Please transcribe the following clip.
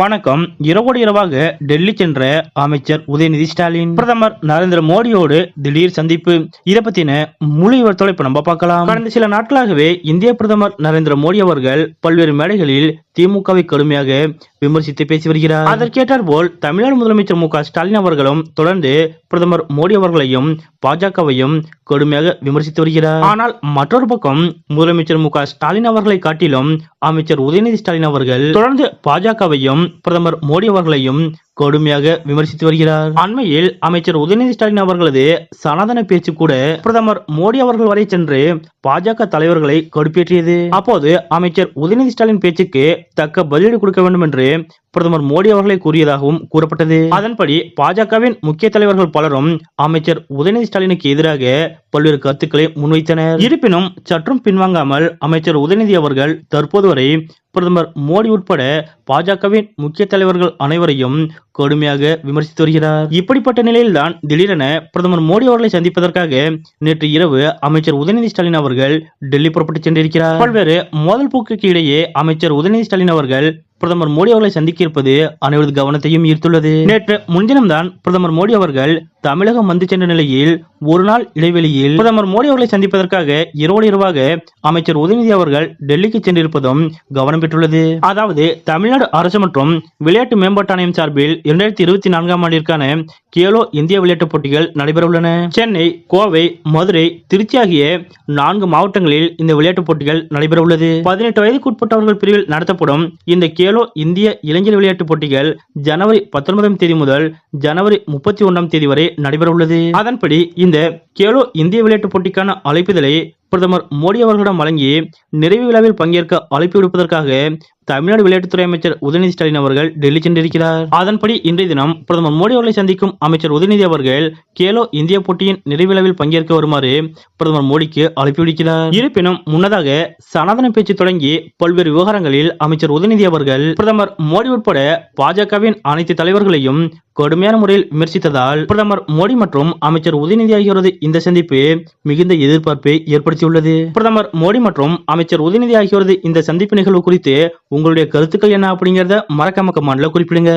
வணக்கம். இரவோடு இரவாக டெல்லி சென்ற அமைச்சர் உதயநிதி ஸ்டாலின். பிரதமர் நரேந்திர மோடியோடு திடீர் சந்திப்பு. இதை பத்தின முழு விவரத்தோட இப்ப நம்ம பார்க்கலாம். கடந்த சில நாட்களாகவே இந்திய பிரதமர் நரேந்திர மோடி அவர்கள் பல்வேறு மேடைகளில் திமுகவை கடுமையாக விமர்சித்து பேசி வருகிறார். அதற்கேற்றார் போல் தமிழ்நாடு முதலமைச்சர் மு ஸ்டாலின் அவர்களும் தொடர்ந்து பிரதமர் மோடி அவர்களையும் பாஜகவையும் கடுமையாக விமர்சித்து வருகிறார். ஆனால் மற்றொரு பக்கம் முதலமைச்சர் மு ஸ்டாலின் அவர்களை காட்டிலும் அமைச்சர் உதயநிதி ஸ்டாலின் அவர்கள் தொடர்ந்து பாஜகவையும் பிரதமர் மோடி அவர்களையும் கடுமையாக விமர்சித்து வருகிறார். அண்மையில் அமைச்சர் உதயநிதி ஸ்டாலின் அவர்களது சனாதன பேச்சு கூட பிரதமர் மோடி அவர்கள் வரை சென்று பாஜக தலைவர்களை கடுப்பேற்றியது. அப்போது அமைச்சர் உதயநிதி ஸ்டாலின் பேச்சுக்கு தக்க பதிலடி கொடுக்க வேண்டும் என்று பிரதமர் மோடி அவர்களை கூறியதாகவும் கூறப்பட்டது. அதன்படி பாஜகவின் முக்கிய தலைவர்கள் பலரும் அமைச்சர் உதயநிதி ஸ்டாலினுக்கு எதிராக பல்வேறு கருத்துக்களை முன்வைத்தனர். இருப்பினும் சற்றும் பின்வாங்காமல் அமைச்சர் உதயநிதி அவர்கள் தற்போது வரை பிரதமர் மோடி உட்பட பாஜகவின் முக்கிய தலைவர்கள் அனைவரையும் கடுமையாக விமர்சித்து வருகிறார். இப்படிப்பட்ட நிலையில்தான் திடீரென பிரதமர் மோடி அவர்களை சந்திப்பதற்காக நேற்று இரவு அமைச்சர் உதயநிதி ஸ்டாலின் அவர்கள் டெல்லி புறப்பட்டு சென்றிருக்கிறார். பல்வேறு மோதல் போக்குக்கு இடையே அமைச்சர் உதயநிதி ஸ்டாலின் அவர்கள் பிரதமர் மோடி அவர்களை சந்திக்க இருப்பது அனைவரது கவனத்தையும் ஈர்த்துள்ளது. நேற்று முன்தினம்தான் பிரதமர் மோடி அவர்கள் தமிழகம் வந்து சென்ற நிலையில் ஒரு நாள் இடைவெளியில் பிரதமர் மோடி அவர்களை சந்திப்பதற்காக இரவோடு இரவாக அமைச்சர் உதயநிதி அவர்கள் டெல்லிக்கு சென்றிருப்பதும் கவனம் பெற்றுள்ளது. அதாவது தமிழ்நாடு அரசு மற்றும் விளையாட்டு மேம்பாட்டு ஆணையம் சார்பில் இரண்டாயிரத்தி இருபத்தி நான்காம் ஆண்டிற்கான கேலோ இந்திய விளையாட்டுப் போட்டிகள் நடைபெறவுள்ளன. சென்னை கோவை மதுரை திருச்சி ஆகிய நான்கு மாவட்டங்களில் இந்த விளையாட்டுப் போட்டிகள் நடைபெறவுள்ளது. பதினெட்டு வயதுக்குட்பட்டவர்கள் பிரிவில் நடத்தப்படும் இந்த கேலோ இந்திய இளைஞர் விளையாட்டுப் போட்டிகள் ஜனவரி பத்தொன்பதாம் தேதி முதல் ஜனவரி முப்பத்தி ஒன்றாம் தேதி வரை நடைபெறவுள்ளது. அதன்படி இந்த கேலோ இந்திய விளையாட்டுப் போட்டிக்கான அழைப்புதலை பிரதமர் மோடி அவர்களிடம் வழங்கி நிறைவு விழாவில் பங்கேற்க அழைப்பு விடுப்பதற்காக தமிழ்நாடு விளையாட்டுத்துறை அமைச்சர் உதயநிதி ஸ்டாலின் அவர்கள் டெல்லி சென்றிருக்கிறார். அதன்படி இன்றைய தினம் பிரதமர் மோடி அவர்களை சந்திக்கும் அமைச்சர் உதயநிதி அவர்கள் கேலோ இந்திய போட்டியின் நிறைவிழாவில் பங்கேற்க வருமாறு பிரதமர் மோடிக்கு அழைப்பு விடுக்கிறார். இருப்பினும் முன்னதாக சனாதன பேச்சு தொடங்கி பல்வேறு விவகாரங்களில் அமைச்சர் உதயநிதி அவர்கள் பிரதமர் மோடி உட்பட பாஜகவின் அனைத்து தலைவர்களையும் கடுமையான முறையில் விமர்சித்ததால் பிரதமர் மோடி மற்றும் அமைச்சர் உதயநிதி ஆகியோரது இந்த சந்திப்பு மிகுந்த எதிர்பார்ப்பை ஏற்படுத்தியுள்ளது. பிரதமர் மோடி மற்றும் அமைச்சர் உதயநிதி ஆகியோரது இந்த சந்திப்பு நிகழ்வு குறித்து உங்களுடைய கருத்துக்கள் என்ன அப்படிங்கறத மறக்காம கமாண்ட்ல குறிப்பிடுங்க.